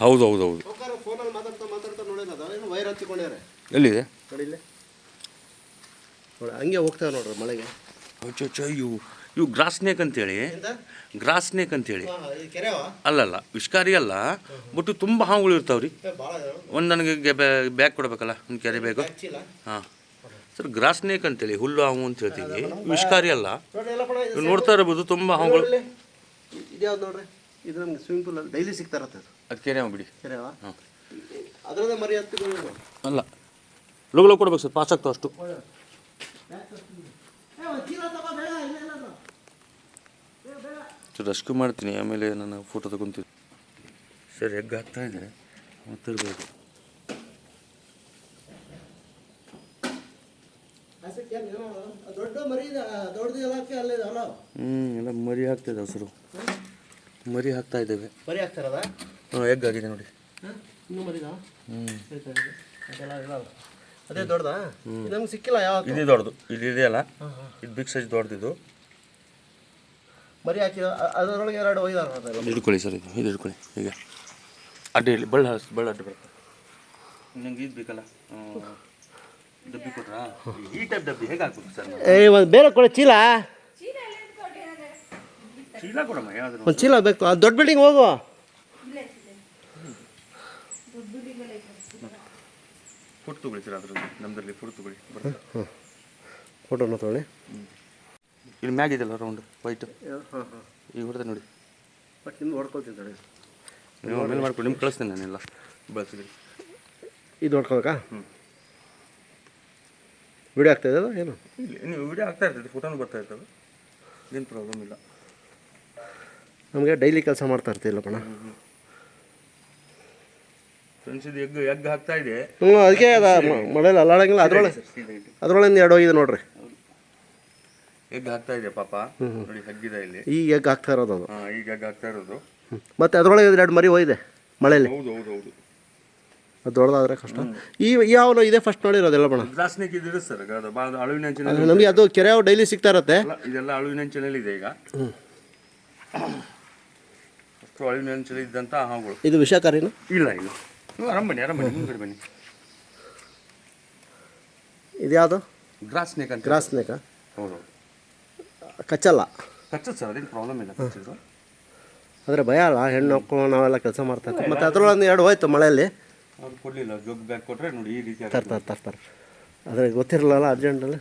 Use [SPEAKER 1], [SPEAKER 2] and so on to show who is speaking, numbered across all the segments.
[SPEAKER 1] ಹೌದು ಹೌದು ಹೌದು. ಎಲ್ಲಿದೆ?
[SPEAKER 2] ನೋಡಿ ಇಲ್ಲೇ. ನೋಡಿ ಹಂಗೆ ಹೋಗ್ತಾವೆ ನೋಡ್ರಿ ಮಳೆಗೆ.
[SPEAKER 1] ಅಚ್ಚೋ ಇವು ಇವು ಗ್ರಾಸ್ ಸ್ನೇಕ್ ಅಂತೇಳಿ.
[SPEAKER 2] ಎಂತ?
[SPEAKER 1] ಗ್ರಾಸ್ ಸ್ನೇಕ್ ಅಂತೇಳಿ. ಅಲ್ಲಲ್ಲ ವಿಷ್ಕಾರಿ ಅಲ್ಲ ಬಟ್ ತುಂಬ ಹಾವುಗಳು ಇರ್ತಾವ್ರಿ.
[SPEAKER 2] ಭಾಳ
[SPEAKER 1] ಒಂದು ನನಗೆ ಬ್ಯಾಗ್ ಕೊಡಬೇಕಲ್ಲ ಒಂದು ಕೆರೆ ಬೇಗ
[SPEAKER 2] ಹಚ್ಚಿಲ್ಲ?
[SPEAKER 1] ಹಾಂ. ಸರ್ ಗ್ರಾಸ್ ಸ್ನೇಕ್ ಅಂತೇಳಿ ಹುಲ್ಲು ಹಾವು ಅಂತ ಹೇಳ್ತೀವಿ. ವಿಷ್ಕಾರಿ ಅಲ್ಲ. ನೋಡ್ತಾ ಇರ್ಬೋದು ತುಂಬ ಹಾವುಗಳು.
[SPEAKER 2] ಇದ್ಯಾವ್ದು ನೋಡ್ರಿ? ಇದು ನಮಗೆ ಸ್ವಿಮ್ಮಿಂಗ್ ಅಲ್ಲಿ ಡೈಲಿ ಸಿಗ್ತಾ ಇರತ್ತೆ ಅದು.
[SPEAKER 1] ಅದು ಕೆರೆ ಬಿಡಿ
[SPEAKER 2] ಕೆರೆವಾ?
[SPEAKER 1] ಹಾಂ.
[SPEAKER 2] ಅದರದ ಮರಿ ಹತ್ತಿಕೊಂಡು
[SPEAKER 1] ಅಲ್ಲ. ಲೋಗ ಲೋಗ ಕೊಡ್ಬೇಕು ಸರ್ ಪಾಸ್ ಆಗ್ತಾವ ಅಷ್ಟು. ಸರ್ ರೆಸ್ಕ್ಯೂ ಮಾಡ್ತೀನಿ ಆಮೇಲೆ ನಾನು ಫೋಟೋ ತಗೊಂತೀನಿ. ಸರ್ ಹೆಗ್ ಹಾಕ್ತಾ ಇದೆ?
[SPEAKER 2] ಮತ್ತಿರ್ಬೇಕು
[SPEAKER 1] ಹ್ಞೂ ಎಲ್ಲ ಮರಿ ಹಾಕ್ತಿದ್ದಾವೆ ಸರ್. ಮರಿ ಹಾಕ್ತಾ ಇದ್ದೇವೆ.
[SPEAKER 2] ಮರಿ ಹಾಕ್ತಾರದ
[SPEAKER 1] ಹಾಂ ಎಗ್ ಆಗಿದೆ ನೋಡಿ.
[SPEAKER 2] ಇನ್ನೂ ಮರಿದಾ
[SPEAKER 1] ಹ್ಞೂ
[SPEAKER 2] ಅದೇ ದೊಡ್ಡದಾ? ನಮ್ಗೆ ಸಿಕ್ಕಿಲ್ಲ ಯಾವ
[SPEAKER 1] ಇದು ದೊಡ್ಡದು. ಇದು ಇದೆಯಲ್ಲ ಇದು ಬಿಗ್ ಸೈಜ್ ದೊಡ್ಡದಿದು
[SPEAKER 2] ಮರಿ ಹಾಕಿ ಅದರೊಳಗೆ ಎರಡು ಒಯ್ದಾರ
[SPEAKER 1] ಹಿಡ್ಕೊಳ್ಳಿ ಸರ್ ಇದು. ಇದು ಹಿಡ್ಕೊಳ್ಳಿ. ಈಗ. ಅಡ್ಡ ಇಲ್ಲಿ ಬಳ್ಳ ಹಸ್ ಬಳ್ಳ ಅಡ್ಡ ಬರ್ತದೆ ನಂಗೆ ಇದು ಬೇಕಲ್ಲ. ಡಬ್ಬಿ ಕೊಟ್ರಾ? ಈ ಟೈಪ್ ಡಬ್ಬಿ ಹೇಗೆ ಹಾಕ್ಬೇಕು ಸರ್
[SPEAKER 2] ಏ ಒಂದು ಬೇರೆ ಕೊಡ ಚೀಲ?
[SPEAKER 1] ಚೀಲ ಕೊಡಮ್ಮ
[SPEAKER 2] ಒಂದು ಚೀಲ ಬೇಕು. ಅದು ದೊಡ್ಡ ಬಿಲ್ಡಿಂಗ್ ಹೋಗುವ?
[SPEAKER 1] ಫುಡ್ ತಗೊಳ್ಳಿ ಸರ್ ಅದ್ರಲ್ಲಿ? ನಮ್ಮದ್ರಲ್ಲಿ ಫುಡ್ ತಗೊಳ್ಳಿ. ಬರುತ್ತೆ
[SPEAKER 2] ಫೋಟೋನ ತೊಗೊಳ್ಳಿ.
[SPEAKER 1] ಇಲ್ಲಿ ಮ್ಯಾಗ್ ಇದೆಯಲ್ಲ ರೌಂಡ್ ವೈಟ್
[SPEAKER 2] ಹಾಂ ಹಾಂ
[SPEAKER 1] ಈಗ ಹೊಡೆದ ನೋಡಿ.
[SPEAKER 2] ಬಟ್ ನಿಮ್ಗೆ ಹೊಡ್ಕೊಳ್ತಿದ್ದಾಳೆ
[SPEAKER 1] ನೀವು ಆಮೇಲೆ ಮಾಡ್ಕೊಂಡು ನಿಮ್ಗೆ ಕಳಿಸ್ತೇನೆ ನಾನೆಲ್ಲ ಬಳಸಿದ್ರಿ.
[SPEAKER 2] ಇದು ಹೊಡ್ಕೊಬೇಕಾ ವಿಡಿಯೋ ಆಗ್ತಾ ಇದೆಯಲ್ಲ ಏನು?
[SPEAKER 1] ಇಲ್ಲಿ ನೀವು ವಿಡಿಯೋ ಆಗ್ತಾ ಇರ್ತದೆ ಫೋಟೋನು ಬರ್ತಾ ಇರ್ತವೆ. ಏನು ಪ್ರಾಬ್ಲಮ್ ಇಲ್ಲ.
[SPEAKER 2] ನಮಗೆ ಡೈಲಿ ಕೆಲಸ ಮಾಡ್ತಾ ಇರ್ತಿಲ್ಲ ಕಣ.
[SPEAKER 1] ಫ್ರೆಂಡ್ಸ್ ಇದು ಎಗ್ ಎಗ್ ಹಾಕ್ತಾ ಇದೆ.
[SPEAKER 2] ಹ್ಞೂ ಅದಕ್ಕೆ ಅದ ಮಳೆಯಲ್ಲಿ ಅಲ್ಲಾಡಂಗಿಲ್ಲ ಅದರೊಳಗೆ
[SPEAKER 1] ಸೀದಾ
[SPEAKER 2] ಎರಡು ಹೋಗಿದೆ ನೋಡ್ರಿ.
[SPEAKER 1] ಎಗ್ ಹಾಕ್ತಾ ಇದೆ ಪಾಪ. ನೋಡಿ ಹಗ್ಗಿದೆ ಇಲ್ಲಿ.
[SPEAKER 2] ಈ ಎಗ್ ಆಗ್ತಾ ಇರೋದು ಅದು.
[SPEAKER 1] ಹಾಂ ಈಗ ಎಗ್ ಹಾಕ್ತಾ ಇರೋದು.
[SPEAKER 2] ಮತ್ತೆ ಅದರೊಳಗೆ ಎರಡು ಮರಿ ಹೋಯ್ದೆ ಮಳೆಯಲ್ಲಿ
[SPEAKER 1] ಹೌದು ಹೌದು ಹೌದು.
[SPEAKER 2] ಅದು ದೊಡ್ಡದಾದ್ರೆ ಕಷ್ಟ. ಈ ಯಾವ ಇದೆ ಫಸ್ಟ್ ನೋಡಿರೋದೆಲ್ಲ ಬಣ
[SPEAKER 1] ಗ್ಲಾಸ್ನೇಕ್ ಇದು ಸರ್ ಅದು ಭಾಳ ಅಳುವಿನ ಅಂಚಿನ
[SPEAKER 2] ನಮಗೆ ಅದು ಕೆರೆ ಡೈಲಿ ಸಿಗ್ತಾ ಇರತ್ತೆ.
[SPEAKER 1] ಇದೆಲ್ಲ ಅಳುವಿನ ಅಂಚಿನಲ್ಲಿ ಇದೆ ಈಗ ಅಷ್ಟು ಅಳುವಿನ ಅಂಚಲ್ಲಿ ಇದ್ದಂಥ ಹಾವುಗಳು.
[SPEAKER 2] ಇದು ವಿಷಕಾರಿನ?
[SPEAKER 1] ಇಲ್ಲ ಇಲ್ಲ. ನೀವು ಆರಾಮ್ ಬನ್ನಿ ಆರಾಮ್ ಬನ್ನಿ ಮುಂದ್ಗಡೆ ಬನ್ನಿ.
[SPEAKER 2] ಇದು ಯಾವುದು?
[SPEAKER 1] ಗ್ರಾಸ್ ಸ್ನೇಕ್ ಅಂತ
[SPEAKER 2] ಗ್ರಾಸ್ ಸ್ನೇಕ
[SPEAKER 1] ಹೌದು.
[SPEAKER 2] ಕಚ್ಚಲ್ಲ?
[SPEAKER 1] ಕಚ್ಚತ್ ಸರ್ ಅದೇನು ಪ್ರಾಬ್ಲಮ್ ಇಲ್ಲ ಕಚ್ಚಿದ್ರು
[SPEAKER 2] ಆದರೆ ಭಯ ಅಲ್ಲ ಹೆಣ್ಣು ಮಕ್ಕಳು ನಾವೆಲ್ಲ ಕೆಲಸ ಮಾಡ್ತಾ ಇರ್ತೀವಿ. ಮತ್ತು ಅದ್ರೊಳಗೆ ಎರಡು ಹೋಯ್ತು ಮಳೆಯಲ್ಲಿ.
[SPEAKER 1] ಅವ್ರು ಕೊಡಲಿಲ್ಲ ಜೋಗ್ ಬ್ಯಾಗ್ ಕೊಟ್ಟರೆ ನೋಡಿ ಈ ರೀತಿ
[SPEAKER 2] ತರ್ತಾರೆ ತರ್ತಾರೆ ಅದ್ರಾಗ ಗೊತ್ತಿರಲಿಲ್ಲ ಅರ್ಜೆಂಟಲ್ಲಿ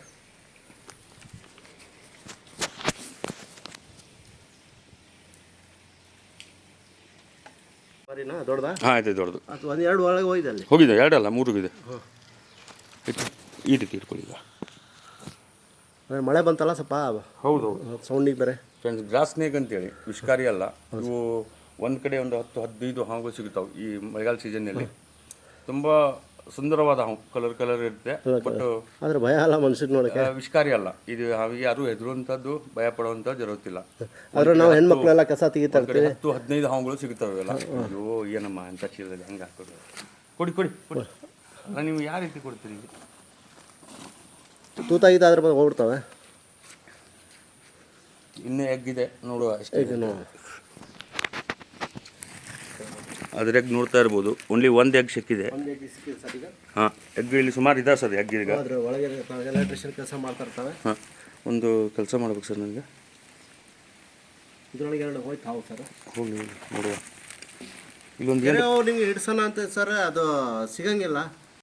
[SPEAKER 2] ದೊಡ್ಡದಾ?
[SPEAKER 1] ಹಾಂ ಆಯ್ತು ದೊಡ್ಡದು.
[SPEAKER 2] ಅದು ಒಂದು ಎರಡು ಒಳಗೆ ಹೋಯ್ದೆ ಅಲ್ಲಿ.
[SPEAKER 1] ಹೋಗಿದೆ ಎರಡಲ್ಲ ಮೂರು ಇದೆ. ಈ ರೀತಿ ಇಟ್ಕೊಳ್ಳಿ ಈಗ.
[SPEAKER 2] ಮಳೆ ಬಂತಲ್ಲ ಸ್ವಲ್ಪ?
[SPEAKER 1] ಹೌದು ಹೌದು.
[SPEAKER 2] ಸೌಂಡಿಗೆ ಬೇರೆ.
[SPEAKER 1] ಫ್ರೆಂಡ್ಸ್ ಗ್ರಾಸ್ ಸ್ನೇಕ್ ಅಂತೇಳಿ ವಿಷಕಾರಿ ಅಲ್ಲ. ಇವು ಒಂದು ಕಡೆ ಒಂದು ಹತ್ತು ಹದಿನೈದು ಹಾಂಗು ಸಿಗುತ್ತಾವೆ ಈ ಮಳೆಗಾಲ ಸೀಸನ್ನಲ್ಲಿ ತುಂಬ ಸುಂದರವಾದ ಹಾವು ಕಲರ್ ಕಲರ್ ಇರುತ್ತೆ. ಬಟ್
[SPEAKER 2] ಆದ್ರೆ ಭಯ ಅಲ್ಲ ಮನುಷ್ಯನ ನೋಡಕ್ಕೆ?
[SPEAKER 1] ವಿಷಕಾರಿ ಅಲ್ಲ. ಇದು ಹಾವಿಗೆ ಯಾರು ಹೆದರುವಂಥದ್ದು ಭಯ ಪಡುವಂಥದ್ದು ಇಲ್ಲ
[SPEAKER 2] ಆದ್ರೆ ನಾವು ಹೆಣ್ಮಕ್ಳೆಲ್ಲ ಕಸ ತೆಗಿತಾ ಇರ್ತೀವಿ.
[SPEAKER 1] ಹತ್ತು ಹದಿನೈದು ಹಾವುಗಳು ಸಿಗುತ್ತವೆ ಎಲ್ಲ ಅಯ್ಯೋ ಏನಮ್ಮ ಅಂತ ಚೀಲದಲ್ಲಿ ಹಂಗೆ ಹಾಕೋದು ಕೊಡಿ ಕೊಡಿ ಕೊಡಿ. ಅಲ್ಲ ನೀವು ಯಾವ ರೀತಿ ಕೊಡ್ತೀರಿ?
[SPEAKER 2] ತೂತ ಗೀತ ಅದ್ರ ಬಗ್ಗೆ ಹೋಗ್ಬಿಡ್ತವೆ.
[SPEAKER 1] ಇನ್ನೂ ಎಗ್ಗಿದೆ ನೋಡುವ ಅಷ್ಟೇ.
[SPEAKER 2] ನಾವು
[SPEAKER 1] ಅದ್ರ ಎಗ್ ನೋಡ್ತಾ ಇರ್ಬೋದು. ಓನ್ಲಿ ಒಂದು ಎಗ್ ಸಿಕ್ಕಿದೆ. ಹಾಂ ಎಗ್ ಇಲ್ಲಿ ಸುಮಾರು ಇದಾವೆ ಸರ್ ಎಗ್ ಈಗ?
[SPEAKER 2] ಒಳಗೆ ಎಲೆಕ್ಟ್ರಿಷಿಯನ್ ಕೆಲಸ ಮಾಡ್ತಾ ಇರ್ತವೆ.
[SPEAKER 1] ಹಾಂ ಒಂದು ಕೆಲಸ ಮಾಡ್ಬೇಕು ಸರ್ ನನಗೆ.
[SPEAKER 2] ಇದ್ರೊಳಗೆ ಎರಡು ಹೋಯ್ತು ಹಾವು ಸರ್
[SPEAKER 1] ಹೋಗಿ ನೋಡುವ. ಇಲ್ಲೊಂದು ಏನು
[SPEAKER 2] ನಿಮ್ಗೆ ಹಿಡ್ಸೋಣ ಅಂತ ಸರ್ ಅದು ಸಿಗಂಗಿಲ್ಲ.